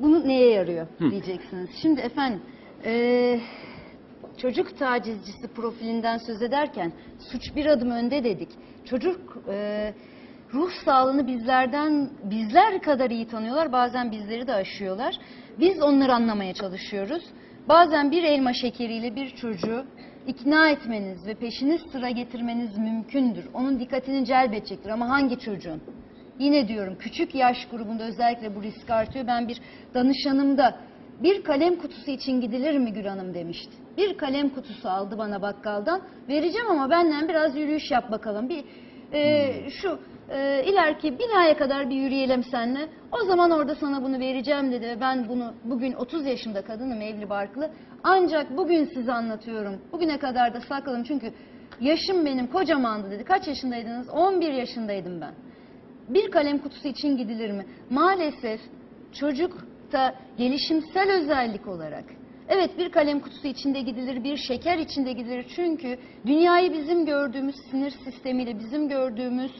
bunu neye yarıyor diyeceksiniz. Şimdi efendim eee, çocuk tacizcisi profilinden söz ederken suç bir adım önde dedik. Çocuk eee, ruh sağlığını bizlerden bizler kadar iyi tanıyorlar. Bazen bizleri de aşıyorlar. Biz onları anlamaya çalışıyoruz. Bazen bir elma şekeriyle bir çocuğu ikna etmeniz ve peşiniz sıra getirmeniz mümkündür. Onun dikkatini celbedecektir ama hangi çocuğun? Yine diyorum küçük yaş grubunda özellikle bu risk artıyor. Ben bir danışanımda bir kalem kutusu için gidilir mi Gül Hanım demişti. Bir kalem kutusu aldı bana bakkaldan. Vereceğim ama benden biraz yürüyüş yap bakalım. Bir e, şu e, ileriki binaya kadar bir yürüyelim seninle. O zaman orada sana bunu vereceğim dedi. ve Ben bunu bugün 30 yaşında kadınım evli barklı. Ancak bugün size anlatıyorum. Bugüne kadar da sakladım çünkü yaşım benim kocamandı dedi. Kaç yaşındaydınız? 11 yaşındaydım ben. Bir kalem kutusu için gidilir mi? Maalesef çocukta gelişimsel özellik olarak evet bir kalem kutusu içinde gidilir, bir şeker içinde gidilir. Çünkü dünyayı bizim gördüğümüz sinir sistemiyle, bizim gördüğümüz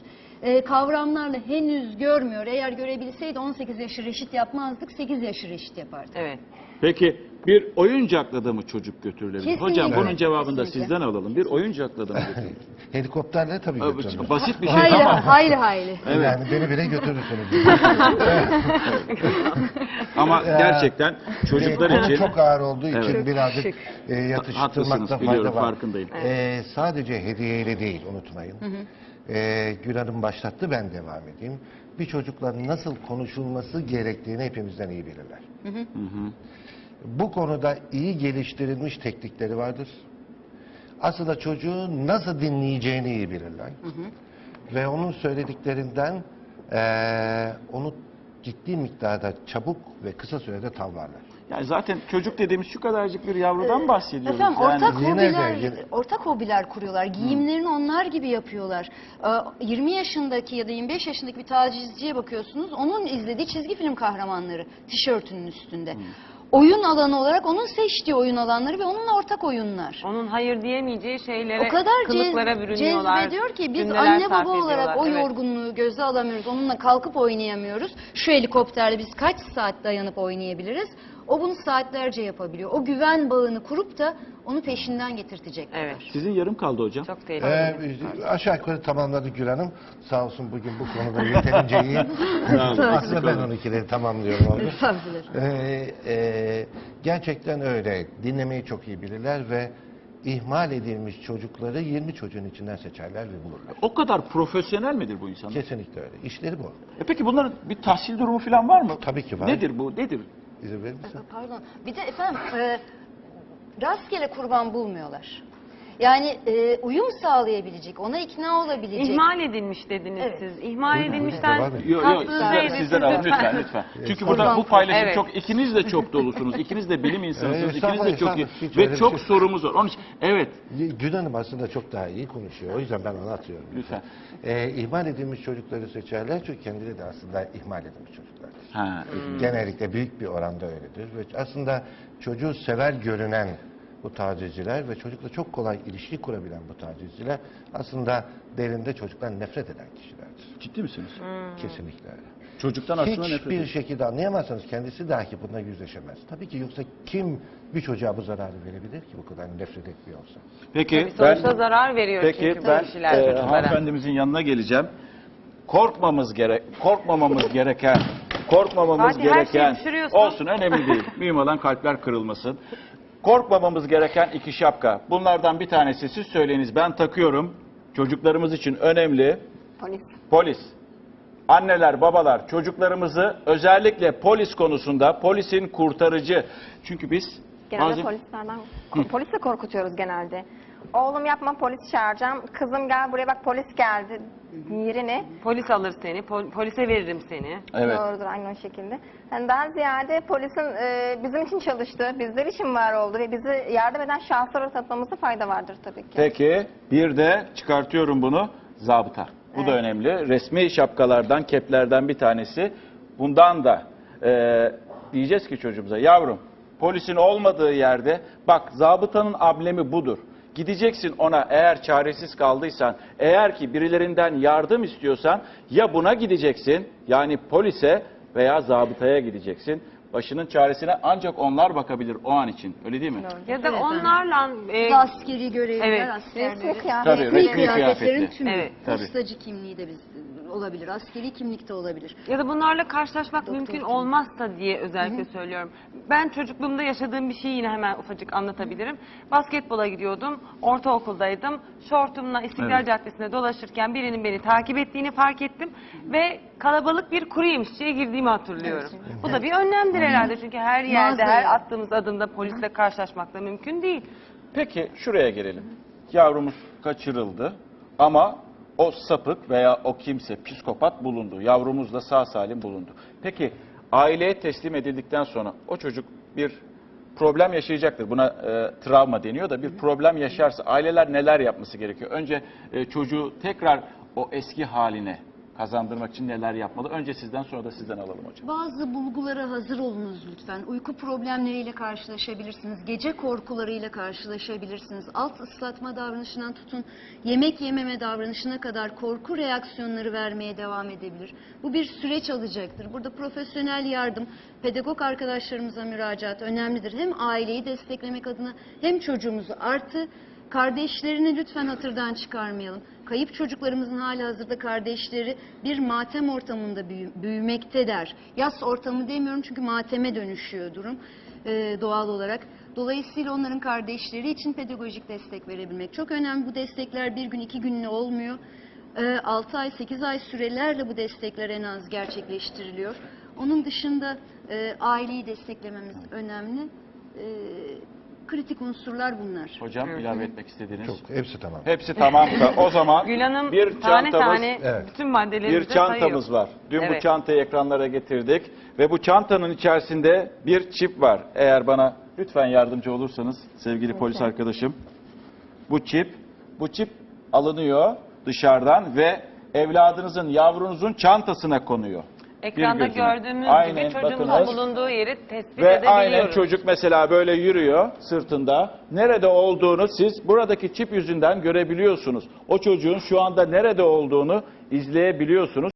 e, kavramlarla henüz görmüyor. Eğer görebilseydi 18 yaşı reşit yapmazdık, 8 yaşı reşit yapardık. Evet. Peki bir oyuncakla da mı çocuk götürülebilir? Kesinlikle. Hocam bunun Evet, cevabını da kesinlikle. sizden alalım. Bir oyuncakla da mı götürülür? Helikopterle tabii Ee, götürülür. Basit bir şey Hayli, ama hayli hayli. Evet. Yani beni bile götürürsünüz. ama gerçekten çocuklar Konu için çok ağır olduğu için Evet. birazcık e, yatıştırmakta Haklısınız, fayda biliyorum, var. farkındayım. E, sadece hediyeyle değil unutmayın. E, Gül Hanım başlattı ben devam edeyim. Bir çocukla nasıl konuşulması gerektiğini hepimizden iyi bilirler. Bu konuda iyi geliştirilmiş teknikleri vardır. Aslında çocuğu nasıl dinleyeceğini iyi bilirler. Ve onun söylediklerinden eee, onu ciddi miktarda çabuk ve kısa sürede tavlarlar. yani zaten çocuk dediğimiz şu kadarcık bir yavrudan bahsediyoruz. Efendim yani. ortak Yine de, hobiler yine- ortak hobiler kuruyorlar. Giyimlerini onlar gibi yapıyorlar. Ee, 20 yaşındaki ya da 25 yaşındaki bir tacizciye bakıyorsunuz. Onun izlediği çizgi film kahramanları tişörtünün üstünde. Oyun alanı olarak onun seçtiği oyun alanları ve onunla ortak oyunlar. Onun hayır diyemeyeceği şeylere, O kadar kılıklara cez, bürünüyorlar. cezbediyor ki biz anne baba olarak o Evet. yorgunluğu göze alamıyoruz. Onunla kalkıp oynayamıyoruz. Şu helikopterle biz kaç saat dayanıp oynayabiliriz? O bunu saatlerce yapabiliyor. O güven bağını kurup da onu peşinden getirtecek. Evet. Sizin yarım kaldı hocam. Çok Ee, tehlikeli. aşağı yukarı tamamladık Gül Hanım. Sağ olsun bugün bu konuda yeterince iyi. Aslında ben onunkileri tamamlıyorum orada. Estağfurullah. Ee, e, gerçekten öyle. Dinlemeyi çok iyi bilirler ve ihmal edilmiş çocukları 20 çocuğun içinden seçerler ve bulurlar. O kadar profesyonel midir bu insanlar? Kesinlikle öyle. İşleri bu. E peki bunların bir tahsil durumu falan var mı? Tabii ki var. Nedir bu? Nedir? İzin verir misin? Pardon. Bir de efendim e, rastgele kurban bulmuyorlar. Yani e, uyum sağlayabilecek, ona ikna olabilecek. İhmal edilmiş dediniz Evet. siz. İhmal Buyurun, edilmişten Yok yok kastınız sizden, alalım lütfen lütfen. Çünkü burada bu paylaşım Evet. çok ikiniz de çok dolusunuz. İkiniz de bilim insanısınız. Evet, ikiniz de çok iyi. estağfurullah, hiç öyle Ve bir çok şey- sorumuz var. Onun için evet Gül Hanım aslında çok daha iyi konuşuyor. O yüzden ben onu atıyorum. lütfen. Ee, ihmal edilmiş çocukları seçerler çünkü kendileri de aslında ihmal edilmiş çocuklardır. Ha, Genellikle büyük bir oranda öyledir. Ve aslında çocuğu sever görünen bu tacizciler ve çocukla çok kolay ilişki kurabilen bu tacizciler aslında derinde çocuktan nefret eden kişilerdir. ciddi misiniz? Kesinlikle öyle. Çocuktan aslında nefret Hiçbir şekilde anlayamazsanız kendisi dahi bununla yüzleşemez. Tabii ki yoksa kim bir çocuğa bu zararı verebilir ki bu kadar nefret etmiyorsa? Peki Tabii ben sonuçta zarar veriyor Peki çünkü ben bu kişiler e, hanımefendimizin yanına geleceğim. Korkmamız gerek, korkmamamız gereken, her şeyi gereken olsun önemli değil. Mühim olan kalpler kırılmasın. Korkmamamız gereken iki şapka. Bunlardan bir tanesi siz söyleyiniz ben takıyorum. Çocuklarımız için önemli. Polis. Polis. Anneler, babalar çocuklarımızı özellikle polis konusunda polisin kurtarıcı. Çünkü biz Genelde bazen- polislerden, polisle korkutuyoruz genelde. Oğlum yapma polis çağıracağım. Kızım gel buraya bak polis geldi. Yerini Polis alır seni, pol- polise veririm seni. Evet. doğrudur aynı o şekilde. Yani daha ziyade polisin e, bizim için çalıştığı, bizler için var olduğu ve bizi yardım eden şahısları tanıtmamızda fayda vardır tabii ki. Peki bir de çıkartıyorum bunu zabıta. Bu da önemli. Resmi şapkalardan, keplerden bir tanesi. Bundan da e, diyeceğiz ki çocuğumuza yavrum polisin olmadığı yerde bak zabıtanın ablemi budur. Gideceksin ona eğer çaresiz kaldıysan, eğer ki birilerinden yardım istiyorsan ya buna gideceksin yani polise veya zabıtaya gideceksin. Başının çaresine ancak onlar bakabilir o an için. Öyle değil mi? Ya da Evet, onlarla e, askeri görevliler, Evet. askerleri. Tabii, Resmi kıyafetlerin tümü. Evet, tabii. Postacı kimliği de biz, olabilir, askeri kimlik de olabilir. ya da bunlarla karşılaşmak Doktor mümkün kimlik. olmazsa diye özellikle söylüyorum. Ben çocukluğumda yaşadığım bir şeyi yine hemen ufacık anlatabilirim. Basketbola gidiyordum. Ortaokuldaydım. Şortumla İstiklal Evet. Caddesi'nde dolaşırken birinin beni takip ettiğini fark ettim ve kalabalık bir kuru yemişçiye girdiğimi hatırlıyorum. Bu da bir önlemdir herhalde çünkü her yerde, Mağazaya. her attığımız adımda polisle karşılaşmak da mümkün değil. Peki şuraya gelelim. Yavrumuz kaçırıldı ama o sapık veya o kimse psikopat bulundu. Yavrumuz da sağ salim bulundu. Peki aileye teslim edildikten sonra o çocuk bir problem yaşayacaktır. Buna e, travma deniyor da bir problem yaşarsa aileler neler yapması gerekiyor? Önce e, çocuğu tekrar o eski haline kazandırmak için neler yapmalı? Önce sizden sonra da sizden alalım hocam. Bazı bulgulara hazır olunuz lütfen. Uyku problemleriyle karşılaşabilirsiniz. Gece korkularıyla karşılaşabilirsiniz. Alt ıslatma davranışından tutun yemek yememe davranışına kadar korku reaksiyonları vermeye devam edebilir. Bu bir süreç alacaktır. Burada profesyonel yardım, pedagog arkadaşlarımıza müracaat önemlidir. Hem aileyi desteklemek adına hem çocuğumuzu artı Kardeşlerini lütfen hatırdan çıkarmayalım. Kayıp çocuklarımızın hala hazırda kardeşleri bir matem ortamında büyü- büyümekteler. Yas ortamı demiyorum çünkü mateme dönüşüyor durum e, doğal olarak. Dolayısıyla onların kardeşleri için pedagojik destek verebilmek çok önemli. Bu destekler bir gün iki günle olmuyor. 6 ay 8 ay sürelerle bu destekler en az gerçekleştiriliyor. Onun dışında e, aileyi desteklememiz önemli. E, kritik unsurlar bunlar. Hocam ilave etmek istediğiniz. Çok, hepsi tamam. Hepsi tamamsa o zaman Gül Hanım bir tane çantamız tane Evet. bütün maddelerimizi Bir çantamız sayıyor. var. Dün bu Evet. çantayı ekranlara getirdik ve bu çantanın içerisinde bir çip var. Eğer bana lütfen yardımcı olursanız sevgili polis arkadaşım. Bu çip, bu çip alınıyor dışarıdan ve evladınızın, yavrunuzun çantasına konuyor. Ekranda Bir gözüne. gördüğümüz Aynen, gibi çocuğumuzun bakınız. bulunduğu yeri tespit Ve aynen edebiliyoruz. çocuk mesela böyle yürüyor sırtında. Nerede olduğunu siz buradaki çip yüzünden görebiliyorsunuz. O çocuğun şu anda nerede olduğunu izleyebiliyorsunuz.